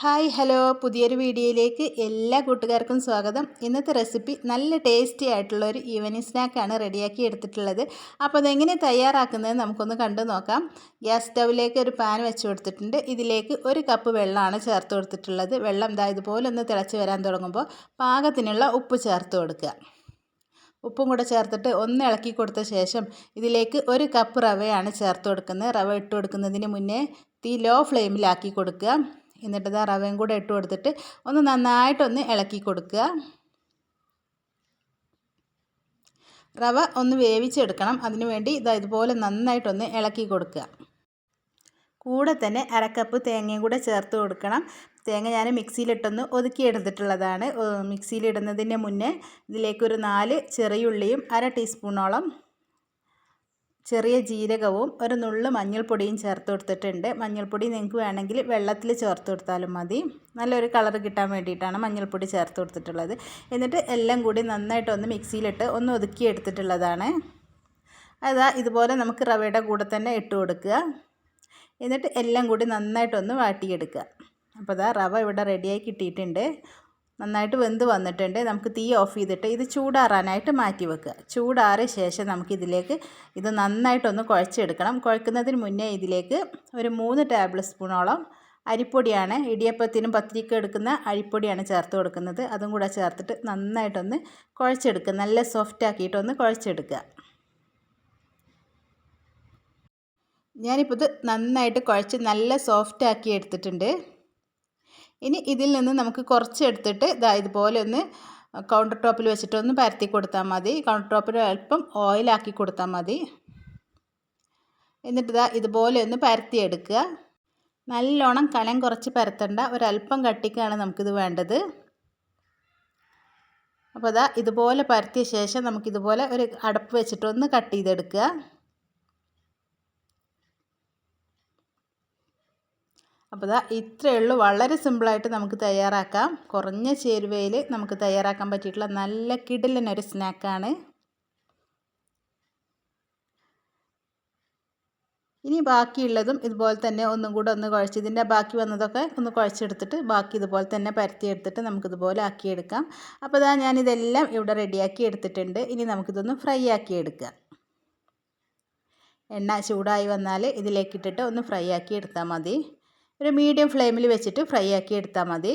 Hi hello. പുതിയൊരു വീഡിയോയിലേക്ക് എല്ലാ കൂട്ടുകാർക്കും സ്വാഗതം. ഇന്നത്തെ റെസിപ്പി നല്ല ടേസ്റ്റി ആയിട്ടുള്ള ഒരു ഈവനിങ് സ്നാക്കാണ് റെഡിയാക്കി എടുത്തിട്ടുള്ളത്. അപ്പോൾ അതെങ്ങനെ തയ്യാറാക്കുന്നത് നമുക്കൊന്ന് കണ്ടു നോക്കാം. ഗ്യാസ് സ്റ്റൗവിലേക്ക് ഒരു പാൻ വെച്ച് കൊടുത്തിട്ടുണ്ട്. ഇതിലേക്ക് ഒരു കപ്പ് വെള്ളമാണ് ചേർത്ത് കൊടുത്തിട്ടുള്ളത്. വെള്ളം ഇതാ ഇതുപോലെ ഒന്ന് തിളച്ച് വരാൻ തുടങ്ങുമ്പോൾ പാകത്തിനുള്ള ഉപ്പ് ചേർത്ത് കൊടുക്കുക. ഉപ്പും കൂടെ ചേർത്തിട്ട് ഒന്ന് ഇളക്കി കൊടുത്ത ശേഷം ഇതിലേക്ക് ഒരു കപ്പ് റവയാണ് ചേർത്ത് കൊടുക്കുന്നത്. റവ ഇട്ട് കൊടുക്കുന്നതിന് മുന്നേ തീ ലോ ഫ്ലെയിമിലാക്കി കൊടുക്കുക. എന്നിട്ട് ഇതാ റവയും കൂടെ ഇട്ട് കൊടുത്തിട്ട് ഒന്ന് നന്നായിട്ടൊന്ന് ഇളക്കി കൊടുക്കുക. റവ ഒന്ന് വേവിച്ചെടുക്കണം. അതിന് വേണ്ടി ഇതാ ഇതുപോലെ നന്നായിട്ടൊന്ന് ഇളക്കി കൊടുക്കുക. കൂടെ തന്നെ അരക്കപ്പ് തേങ്ങയും കൂടെ ചേർത്ത് കൊടുക്കണം. തേങ്ങ ഞാൻ മിക്സിയിലിട്ടൊന്ന് ഒതുക്കിയെടുത്തിട്ടുള്ളതാണ്. മിക്സിയിലിടുന്നതിന് മുന്നേ ഇതിലേക്കൊരു നാല് ചെറിയുള്ളിയും അര ടീസ്പൂണോളം ചെറിയ ജീരകവും ഒരു നുള്ളു മഞ്ഞൾപ്പൊടിയും ചേർത്ത് കൊടുത്തിട്ടുണ്ട്. മഞ്ഞൾപ്പൊടി നിങ്ങൾക്ക് വേണമെങ്കിൽ വെള്ളത്തിൽ ചേർത്ത് കൊടുത്താലും മതി. നല്ലൊരു കളർ കിട്ടാൻ വേണ്ടിയിട്ടാണ് മഞ്ഞൾപ്പൊടി ചേർത്ത് കൊടുത്തിട്ടുള്ളത്. എന്നിട്ട് എല്ലാം കൂടി നന്നായിട്ട് ഒന്ന് മിക്സിയിലിട്ട് ഒന്ന് ഒതുക്കി എടുത്തിട്ടുള്ളതാണ്. അതാ ഇതുപോലെ നമുക്ക് റവയുടെ കൂടെ തന്നെ ഇട്ട് കൊടുക്കുക. എന്നിട്ട് എല്ലാം കൂടി നന്നായിട്ടൊന്ന് വാട്ടിയെടുക്കുക. അപ്പോൾ അതാ റവ ഇവിടെ റെഡിയായി കിട്ടിയിട്ടുണ്ട്. നന്നായിട്ട് വെന്ത് വന്നിട്ടുണ്ട്. നമുക്ക് തീ ഓഫ് ചെയ്തിട്ട് ഇത് ചൂടാറാനായിട്ട് മാറ്റി വെക്കുക. ചൂടാറിയ ശേഷം നമുക്കിതിലേക്ക് ഇത് നന്നായിട്ടൊന്ന് കുഴച്ചെടുക്കണം. കുഴക്കുന്നതിന് മുന്നേ ഇതിലേക്ക് ഒരു മൂന്ന് ടേബിൾ സ്പൂണോളം അരിപ്പൊടിയാണ് ഇടിയപ്പത്തിനും പത്തിരിക്ക എടുക്കുന്ന അരിപ്പൊടിയാണ് ചേർത്ത് കൊടുക്കുന്നത്. അതും കൂടെ ചേർത്തിട്ട് നന്നായിട്ടൊന്ന് കുഴച്ചെടുക്കുക. നല്ല സോഫ്റ്റ് ആക്കിയിട്ടൊന്ന് കുഴച്ചെടുക്കുക. ഞാനിപ്പോൾ ഇത് നന്നായിട്ട് കുഴച്ച് നല്ല സോഫ്റ്റ് ആക്കി എടുത്തിട്ടുണ്ട്. ഇനി ഇതിൽ നിന്ന് നമുക്ക് കുറച്ച് എടുത്തിട്ട് ഇതാ ഇതുപോലെ ഒന്ന് കൗണ്ടർ ടോപ്പിൽ വെച്ചിട്ട് ഒന്ന് പരത്തി കൊടുത്താൽ മതി. കൗണ്ടർ ടോപ്പിൽ അല്പം ഓയിലാക്കി കൊടുത്താൽ മതി. എന്നിട്ട് ഇതാ ഇതുപോലെ ഒന്ന് പരത്തിയെടുക്കുക നല്ലോണം കനം കുറച്ച് പരത്തണ്ട. ഒരല്പം കട്ടിക്കാണ് നമുക്കിത് വേണ്ടത്. അപ്പോൾ അതാ ഇതുപോലെ പരത്തിയ ശേഷം നമുക്കിതുപോലെ ഒരു അടപ്പ് വെച്ചിട്ടൊന്ന് കട്ട് ചെയ്തെടുക്കുക. അപ്പോൾ ഇതാ ഇത്രയേ ഉള്ളൂ. വളരെ സിമ്പിളായിട്ട് നമുക്ക് തയ്യാറാക്കാം. കുറഞ്ഞ ചേരുവയിൽ നമുക്ക് തയ്യാറാക്കാൻ പറ്റിയിട്ടുള്ള നല്ല കിടിലനൊരു സ്നാക്കാണ്. ഇനി ബാക്കിയുള്ളതും ഇതുപോലെ തന്നെ ഒന്നും കൂടെ ഒന്ന് കുഴച്ച് ഇതിന്റെ ബാക്കി വന്നതൊക്കെ ഒന്ന് കുഴച്ചെടുത്തിട്ട് ബാക്കി ഇതുപോലെ തന്നെ പരത്തിയെടുത്തിട്ട് നമുക്കിതുപോലെ ആക്കിയെടുക്കാം. അപ്പോൾ ഇതാ ഞാനിതെല്ലാം ഇവിടെ റെഡിയാക്കി എടുത്തിട്ടുണ്ട്. ഇനി നമുക്കിതൊന്ന് ഫ്രൈ ആക്കി എടുക്കാം. എണ്ണ ചൂടായി വന്നാൽ ഇതിലേക്കിട്ടിട്ട് ഒന്ന് ഫ്രൈ ആക്കി എടുത്താൽ മതി. ഒരു മീഡിയം ഫ്ലെയിമിൽ വെച്ചിട്ട് ഫ്രൈ ആക്കി എടുത്താൽ മതി.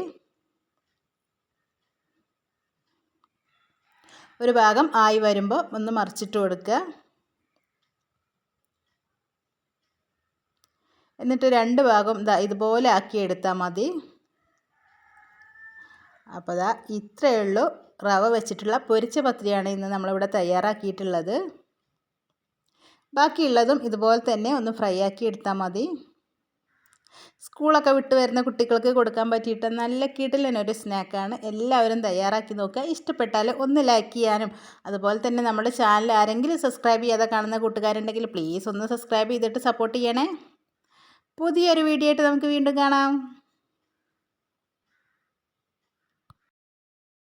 ഒരു ഭാഗം ആയി വരുമ്പോൾ ഒന്ന് മറിച്ചിട്ട് കൊടുക്കുക. എന്നിട്ട് രണ്ട് ഭാഗം ഇതാ ഇതുപോലെ ആക്കി എടുത്താൽ മതി. അപ്പോൾ ഇതാ ഇത്രയേ ഉള്ളൂ. റവ വെച്ചിട്ടുള്ള പൊരിച്ച പത്രിയാണ് ഇന്ന് നമ്മളിവിടെ തയ്യാറാക്കിയിട്ടുള്ളത്. ബാക്കിയുള്ളതും ഇതുപോലെ തന്നെ ഒന്ന് ഫ്രൈ ആക്കി എടുത്താൽ മതി. സ്കൂളൊക്കെ വിട്ട് വരുന്ന കുട്ടികൾക്ക് കൊടുക്കാൻ പറ്റിയിട്ട് നല്ല കിടിലനൊരു സ്നാക്കാണ്. എല്ലാവരും തയ്യാറാക്കി നോക്കുക. ഇഷ്ടപ്പെട്ടാൽ ഒന്ന് ലൈക്ക് ചെയ്യാനും അതുപോലെ തന്നെ നമ്മുടെ ചാനൽ ആരെങ്കിലും സബ്സ്ക്രൈബ് ചെയ്യാതെ കാണുന്ന കൂട്ടുകാരുണ്ടെങ്കിൽ പ്ലീസ് ഒന്ന് സബ്സ്ക്രൈബ് ചെയ്തിട്ട് സപ്പോർട്ട് ചെയ്യണേ. പുതിയൊരു വീഡിയോ ആയിട്ട് നമുക്ക് വീണ്ടും കാണാം.